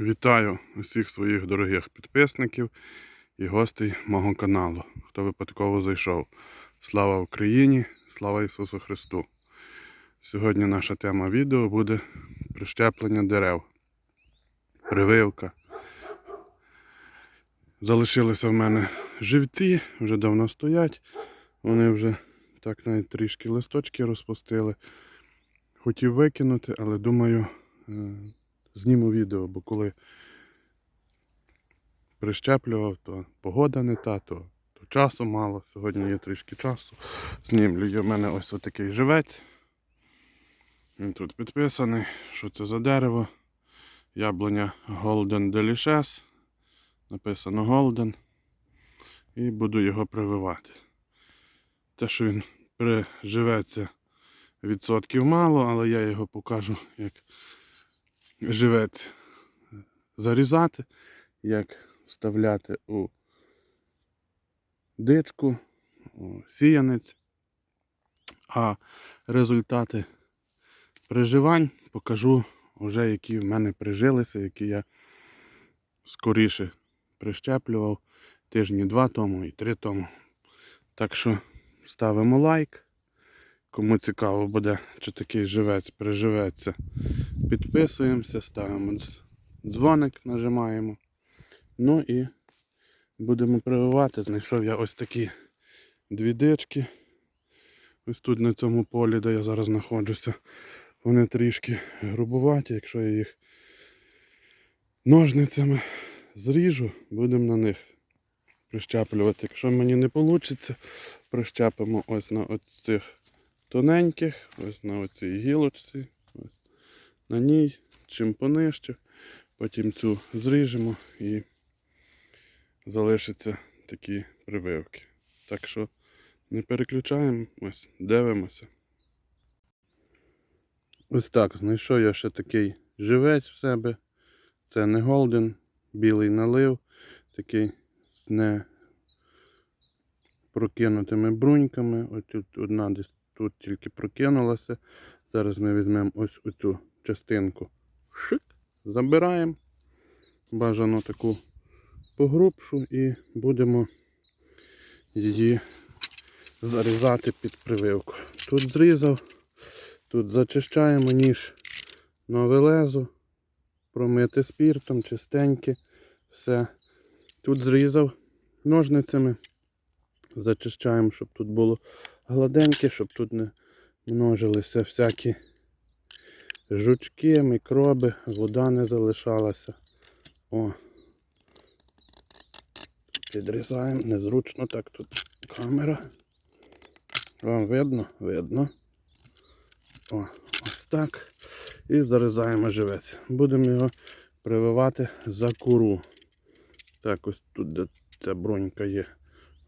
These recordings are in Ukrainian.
Вітаю усіх своїх дорогих підписників і гостей мого каналу, хто випадково зайшов. Слава Україні! Слава Ісусу Христу! Сьогодні наша тема відео буде прищеплення дерев, прививка. Залишилися в мене живті, вже давно стоять. Вони вже так навіть трішки листочки розпустили. Хотів викинути, але думаю, е, зніму відео, бо коли прищеплював, то погода не та, то, то часу мало. Сьогодні є трішки часу. Знімлю. В мене ось отакий живець. Він тут підписаний, що це за дерево. Яблуня Golden Delicious. Написано Golden. І буду його прививати. Те, що він приживеться відсотків мало, але я його покажу, як живець зарізати, як вставляти у дичку, у сіянець. А результати приживань покажу вже, які в мене прижилися, які я скоріше прищеплював тижні два тому і три тому. Так що ставимо лайк. Кому цікаво буде, чи такий живець приживеться. Підписуємося, ставимо дзвоник, нажимаємо. Ну і будемо прививати. Знайшов я ось такі дві дички. Ось тут на цьому полі, де я зараз знаходжуся. Вони трішки грубуваті, якщо я їх ножницями зріжу, будемо на них прищеплювати. Якщо мені не вийде, прищепимо ось на оцих тоненьких, ось на оцій гілочці, ось на ній, чим понижче. Потім цю зріжемо і залишаться такі прививки. Так що не переключаємо, дивимося. Ось так, знайшов я ще такий живець в себе. Це не голден, білий налив, такий з не прокинутими бруньками. Ось тут одна десь тут тільки прокинулася. Зараз ми візьмемо ось оцю частинку. Шик, забираємо. Бажано таку погрубшу і будемо її зарізати під прививку. Тут зрізав, тут зачищаємо ніж нове лезо, промити спіртом, чистеньке, все. Тут зрізав ножницями, зачищаємо, щоб тут було гладеньке, щоб тут не множилися всякі жучки, мікроби, вода не залишалася. О. Підрізаємо, незручно так тут камера. Вам видно? Видно. О, ось так. І зарізаємо живець. Будемо його прививати за куру. Так, ось тут де ця бронька є.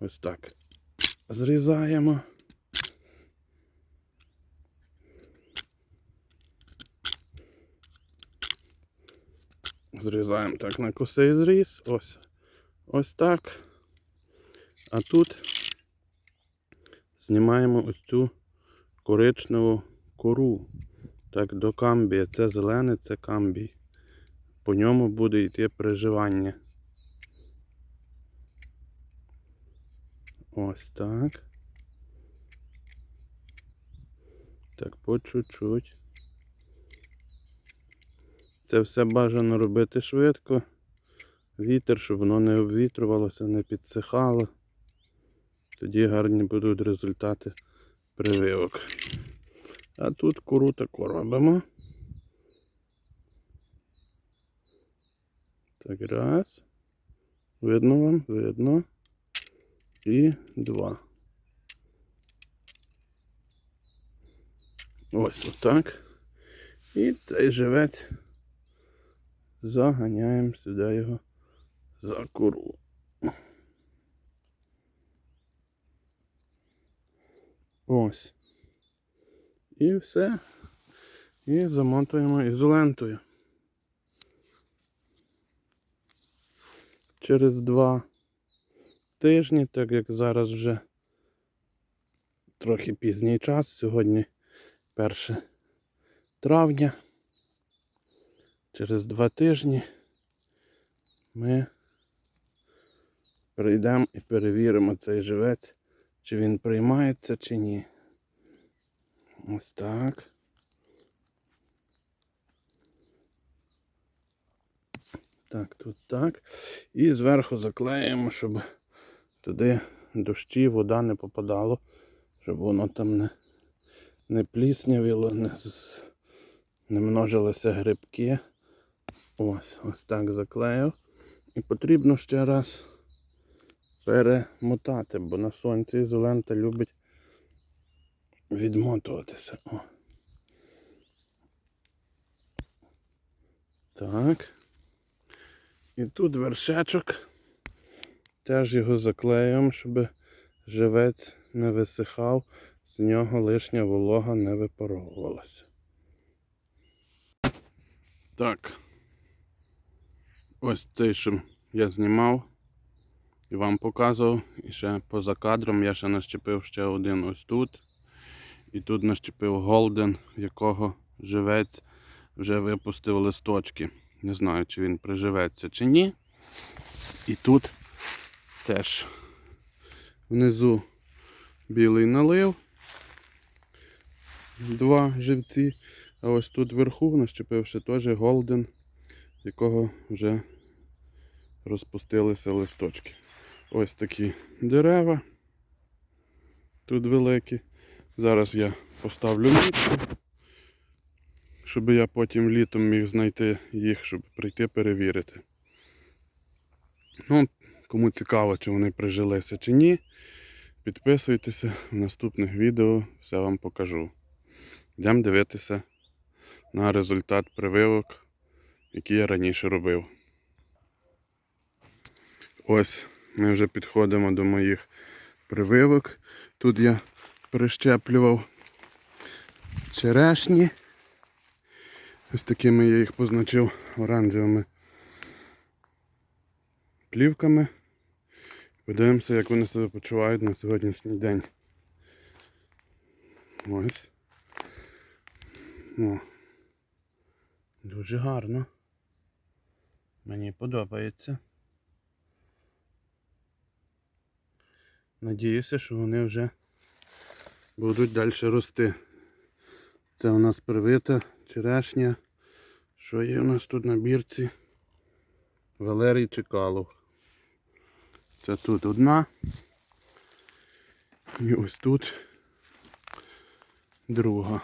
Ось так. Зрізаємо. Зрізаємо так на косий зріз. Ось. Ось так. А тут знімаємо ось цю коричневу кору. Так, до камбія. Це зелене, це камбій. По ньому буде йти приживання. Ось так. Так, по чуть-чуть. Це все бажано робити швидко. Вітер, щоб воно не обвітрювалося, не підсихало. Тоді гарні будуть результати прививок. А тут кору таку робимо. Так, раз. Видно вам? Видно. І два. Ось отак. І цей живець заганяємо сюди його за кору. Ось. І все. І замотуємо ізолентою. Через два тижні, так як зараз вже трохи пізній час, сьогодні 1 травня. Через два тижні ми прийдемо і перевіримо цей живець, чи він приймається, чи ні. Ось так. Так, тут так. І зверху заклеїмо, щоб туди дощі, вода не попадало, щоб воно там не, не пліснявіло, не, не множилися грибки. Ось, ось так заклеїв. І потрібно ще раз перемотати, бо на сонці ізолента любить відмотуватися. О. Так. І тут вершечок. Теж його заклеюємо, щоб живець не висихав, з нього лишня волога не випаровувалася. Так. Ось цей, що я знімав і вам показував. І ще поза кадром я ще нащепив ще один ось тут. І тут нащепив голден, якого живець вже випустив листочки. Не знаю, чи він приживеться чи ні. І тут теж внизу білий налив. Два живці. А ось тут вверху нащепив ще теж голден, якого вже розпустилися листочки. Ось такі дерева. Тут великі. Зараз я поставлю мітку, щоб я потім літом міг знайти їх, щоб прийти перевірити. Ну, кому цікаво, чи вони прижилися чи ні, підписуйтеся в наступних відео, все вам покажу. Йдемо дивитися на результат прививок, який я раніше робив. Ось ми вже підходимо до моїх прививок. Тут я прищеплював черешні. Ось такими я їх позначив оранжевими плівками. Подивимося, як вони себе почувають на сьогоднішній день. Ось. О. Дуже гарно. Мені подобається. Надіюся, що вони вже будуть далі рости. Це у нас привита черешня. Що є у нас тут на бірці? Валерій Чекалов. Це тут одна. І ось тут друга.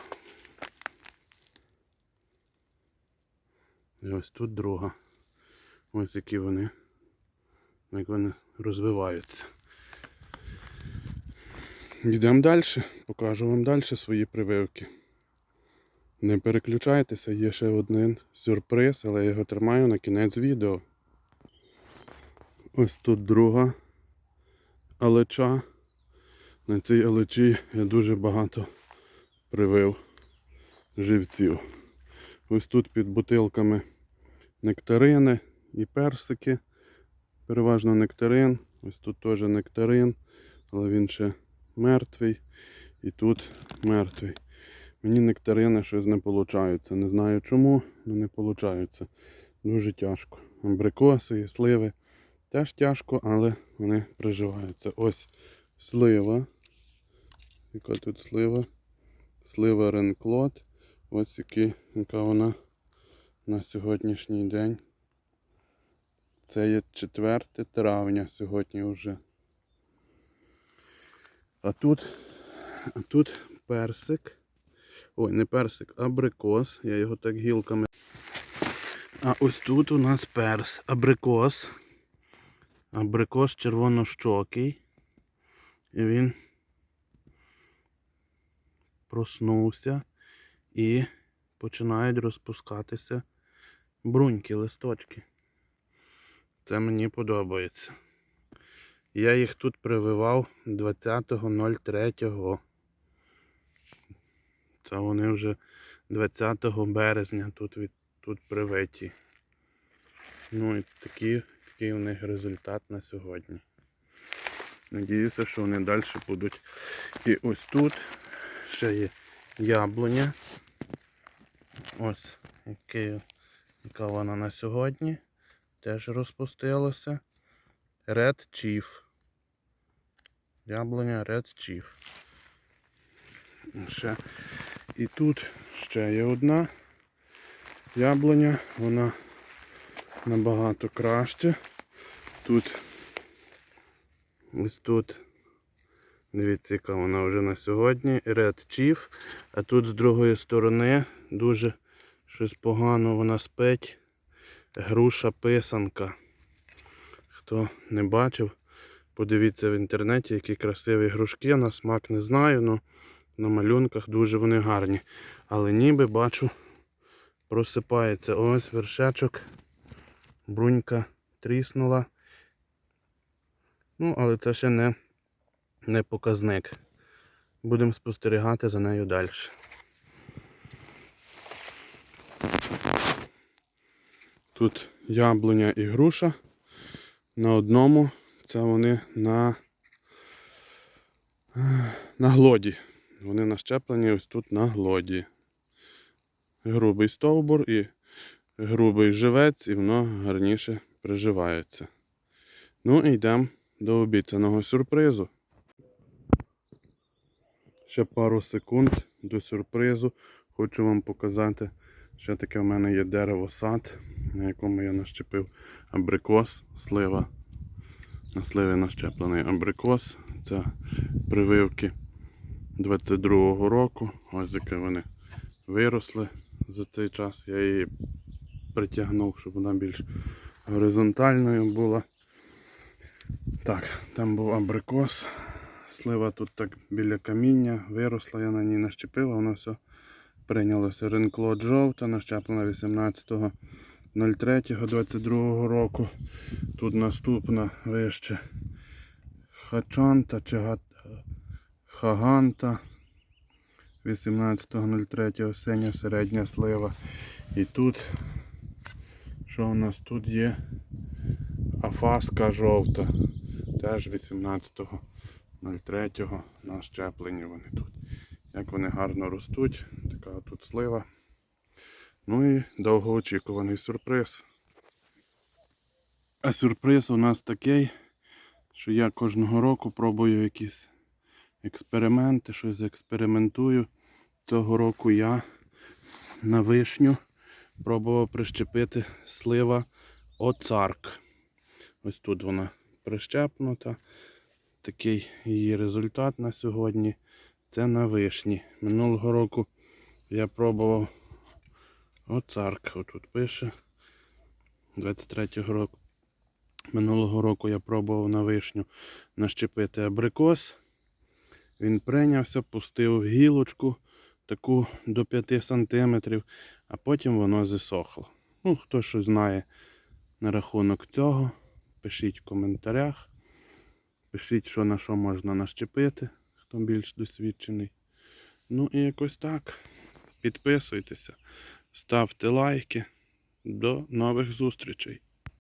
І ось тут друга. Ось які вони, як вони розвиваються. Йдемо далі, покажу вам далі свої прививки. Не переключайтеся, є ще один сюрприз, але я його тримаю на кінець відео. Ось тут друга алеча. На цій алечі я дуже багато привив живців. Ось тут під бутилками нектарини і персики. Переважно нектарин. Ось тут теж нектарин, але він ще мертвий. І тут мертвий. Мені нектарини щось не виходить. Не знаю чому, але не виходить. Дуже тяжко. Абрикоси і сливи теж тяжко, але вони приживаються. Ось слива. Яка тут слива? Слива Ренклот. Ось які, яка вона на сьогоднішній день. Це є 4 травня сьогодні вже. А тут, а тут персик. Ой, не персик, абрикос. Я його так гілками. А ось тут у нас перс, абрикос. Абрикос червонощокий. І він проснувся і починають розпускатися бруньки, листочки. Це мені подобається. Я їх тут прививав 20.03. Це вони вже 20 березня тут, від, тут привиті. Ну і такі, такий у них результат на сьогодні. Надіюся, що вони далі будуть. І ось тут ще є яблуня. Ось яка вона на сьогодні. теж розпустилося. Red Chief. Яблуня Red Chief. Ще. І тут ще є одна яблуня, вона набагато краще. Тут ось тут. Дивіться, яка вона вже на сьогодні. Red Chief. А тут з другої сторони дуже щось погано вона спить. Груша писанка. Хто не бачив, подивіться в інтернеті, які красиві грушки. На смак не знаю, але на малюнках дуже вони гарні. Але ніби бачу, просипається. Ось вершечок. Брунька тріснула. Ну, але це ще не, не показник. Будемо спостерігати за нею далі. Тут яблуня і груша. На одному це вони на, на глоді. Вони нащеплені ось тут на глоді. Грубий стовбур і грубий живець, і воно гарніше приживається. Ну і йдемо до обіцяного сюрпризу. Ще пару секунд до сюрпризу. Хочу вам показати, що таке в мене є дерево сад, на якому я нащепив абрикос, слива. На сливі нащеплений абрикос. Це прививки 22-го року. Ось яке вони виросли за цей час. Я її притягнув, щоб вона більш горизонтальною була. Так, там був абрикос. Слива тут так біля каміння, виросла, я на ній нащепив, а воно все прийнялося. Ринклот жовта, нащеплена 18.03.22 року. Тут наступна вище хачанта чи хаганта. 18.03 осіння середня слива. І тут, що у нас тут є? Афаска жовта. Теж 18.03 на щепленні вони тут. Як вони гарно ростуть. Така тут слива. Ну і довгоочікуваний сюрприз. А сюрприз у нас такий, що я кожного року пробую якісь експерименти, щось експериментую. Цього року я на вишню пробував прищепити слива оцарк. Ось тут вона прищепнута. Такий її результат на сьогодні. Це на вишні. Минулого року я пробував оцарк. Отут пише. 23-го року. Минулого року я пробував на вишню нащепити абрикос. Він прийнявся, пустив гілочку таку до 5 см, а потім воно засохло. Ну, хто що знає на рахунок цього, пишіть в коментарях. Пишіть, що на що можна нащепити, хто більш досвідчений. Ну і якось так. Підписуйтеся, ставте лайки. До нових зустрічей.